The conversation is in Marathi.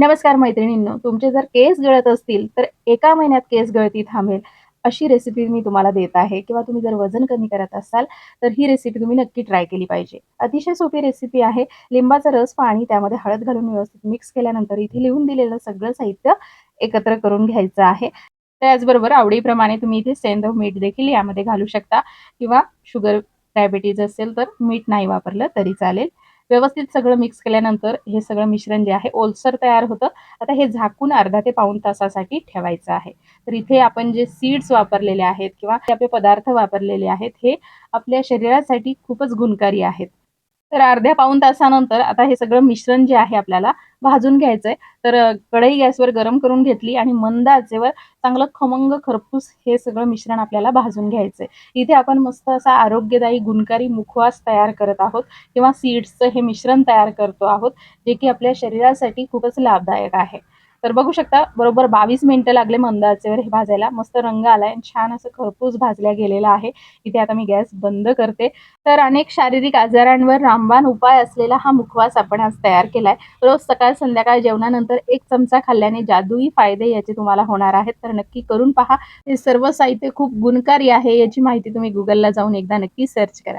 नमस्कार मैत्रिणींनो तुमचे जर केस गळत असतील तर एका महिन्यात केस गळती थांबेल अशी रेसिपी मी तुम्हाला देत आहे. किंवा तुम्ही जर वजन कमी करत असाल तर ही रेसिपी तुम्ही नक्की ट्राय केली पाहिजे. अतिशय सोपी रेसिपी आहे. लिंबाचा रस पाणी त्यामध्ये हळद घालून व्यवस्थित मिक्स केल्यानंतर इथे लिहून दिलेलं सगळं साहित्य एकत्र करून घ्यायचं आहे. त्याचबरोबर आवडीप्रमाणे तुम्ही इथे सेंद मीठ देखील यामध्ये घालू शकता. किंवा शुगर डायबिटीज असेल तर मीठ नाही वापरलं तरी चालेल. व्यवस्थित सगळं मिक्स केल्यानंतर हे सगळं मिश्रण जे आहे ओलसर तयार होतं. आता हे झाकून अर्धा ते पाऊण तासासाठी ठेवायचं आहे. तर इथे आपण जे सीड्स वापरलेले आहेत किंवा आपले पदार्थ वापरलेले आहेत हे आपल्या शरीरासाठी खूपच गुणकारी आहेत. तर अर्ध्या पाऊण तासानंतर आता हे सगळं मिश्रण जे आहे आपल्याला भाजून घ्यायचंय. तर कढई गॅसवर गरम करून घेतली आणि मंद आचेवर चांगलं खमंग खरपूस हे सगळं मिश्रण आपल्याला भाजून घ्यायचंय. इथे आपण मस्त असा आरोग्यदायी गुणकारी मुखवास तयार करत आहोत किंवा सीड्सचं हे मिश्रण तयार करतो आहोत जे की आपल्या शरीरासाठी खूपच लाभदायक आहे. तर बघू शकता बरोबर बावीस मिनिटं लागले मंद आचेवर हे भाजायला. मस्त रंग आलाय आणि छान असं खरपूस भाजल्या गेलेला आहे. इथे आता मी गॅस बंद करते. तर अनेक शारीरिक आजारांवर रामबाण उपाय असलेला हा मुखवास आपण आज तयार केलाय. रोज सकाळ संध्याकाळ जेवणानंतर एक चमचा खाल्ल्याने जादुई फायदे याचे तुम्हाला होणार आहेत. तर नक्की करून पहा. हे सर्व साहित्य खूप गुणकारी आहे याची माहिती तुम्ही गुगलला जाऊन एकदा नक्की सर्च करा.